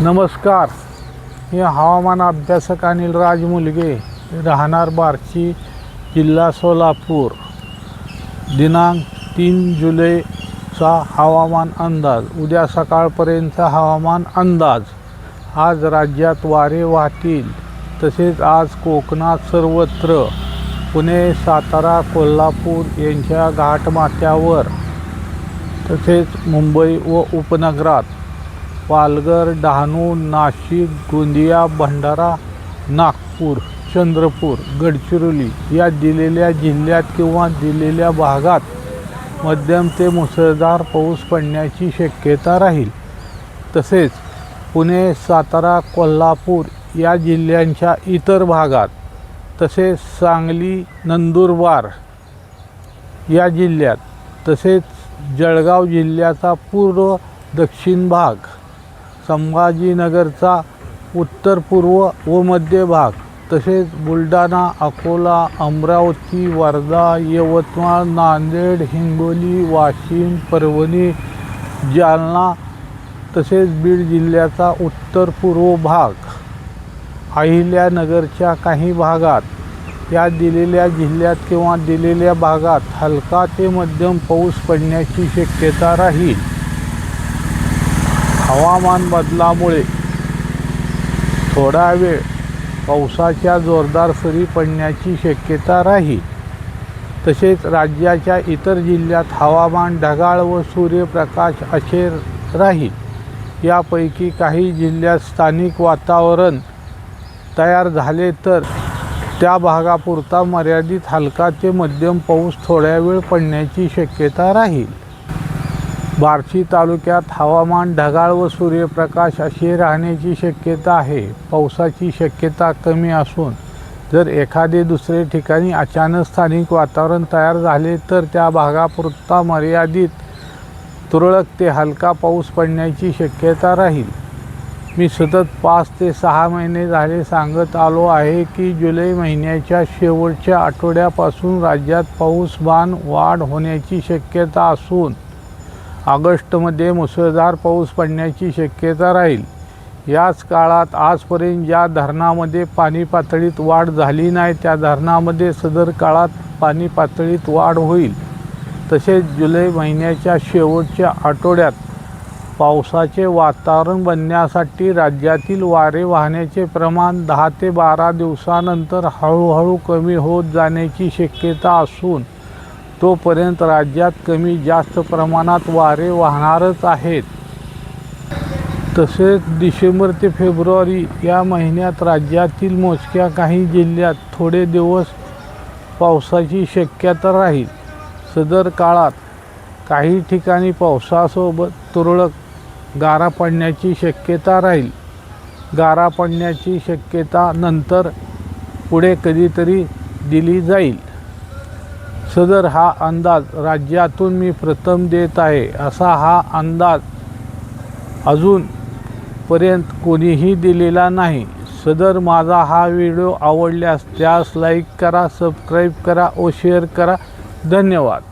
नमस्कार. मी हवामान अभ्यासक अनिल राज मुलगे राहणार बार्शी जिल्हा सोलापूर. दिनांक तीन जुलैचा हवामान अंदाज. उद्या सकाळपर्यंतचा हवामान अंदाज. आज राज्यात वारे वाहतील. तसेच आज कोकणात सर्वत्र पुणे सातारा कोल्हापूर यांच्या घाटमाथ्यावर तसेच मुंबई व उपनगरात पालघर डहाणू नाशिक गोंदिया भंडारा नागपूर चंद्रपूर गडचिरोली या दिलेल्या जिल्ह्यात किंवा दिलेल्या भागात मध्यम ते मुसळधार पाऊस पडण्याची शक्यता राहील. तसेच पुणे सातारा कोल्हापूर या जिल्ह्यांच्या इतर भागात तसेच सांगली नंदुरबार या जिल्ह्यात तसेच जळगाव जिल्ह्याचा पूर्व दक्षिण भाग संभाजीनगरचा उत्तर पूर्व व मध्य भाग तसेच बुलढाणा अकोला अमरावती वर्धा यवतमाळ नांदेड हिंगोली वाशिम परभणी जालना तसेच बीड जिल्ह्याचा उत्तर पूर्व भाग. अहिल्यानगरच्या काही भागात या दिलेल्या जिल्ह्यात किंवा दिलेल्या भागात हलका ते मध्यम पाऊस पडण्याची शक्यता राहील. हवामान बदलामुळे थोडा वेळ पावसाच्या जोरदार सरी पडण्याची शक्यता राहील. तसेच राज्याच्या इतर जिल्ह्यात हवामान ढगाळ व सूर्यप्रकाश असे राहील. यापैकी काही जिल्ह्यात स्थानिक वातावरण तयार झाले तर त्या भागापुरता मर्यादित हलका ते मध्यम पाऊस थोड्या वेळ पडण्याची शक्यता राहील. बार्शी तालुक्यात हवामान ढगाळ व सूर्यप्रकाश अशी राहण्याची शक्यता आहे. पावसाची शक्यता कमी असून जर एखादे दुसरे ठिकाणी अचानक स्थानिक वातावरण तयार झाले तर त्या भागापुरता मर्यादित तुरळक ते हलका पाऊस पडण्याची शक्यता राहील. मी सतत पाच ते सहा महिने झाले सांगत आलो आहे की जुलै महिन्याच्या शेवटच्या आठवड्यापासून राज्यात पाऊसमान वाढ होण्याची शक्यता असून ऑगस्टमध्ये मुसळधार पाऊस पडण्याची शक्यता राहील. याच काळात आजपर्यंत ज्या धरणामध्ये पाणी पातळीत वाढ झाली नाही त्या धरणामध्ये सदर काळात पाणी पातळीत वाढ होईल. तसेच जुलै महिन्याच्या शेवटच्या आठवड्यात पावसाचे वातावरण बनण्यासाठी राज्यातील वारे वाहण्याचे प्रमाण दहा ते बारा दिवसानंतर हळूहळू कमी होत जाण्याची शक्यता असून तोपर्यंत राज्यात कमी जास्त प्रमाणात वारे वाहणारच आहेत. तसेच डिसेंबर ते फेब्रुवारी या महिन्यात राज्यातील मोजक्या काही जिल्ह्यात थोडे दिवस पावसाची शक्यता राहील. सदर काळात काही ठिकाणी पावसासोबत तुरळक गारा पडण्याची शक्यता राहील. गारा पडण्याची शक्यता नंतर पुढे कधीतरी दिली जाईल. सदर हा अंदाज राज्यातून मी प्रथम देत आहे असा हा अंदाज अजूनपर्यंत कोणीही दिलेला नाही. सदर माझा हा व्हिडिओ आवडल्यास त्यास लाईक करा सबस्क्राईब करा व शेअर करा. धन्यवाद.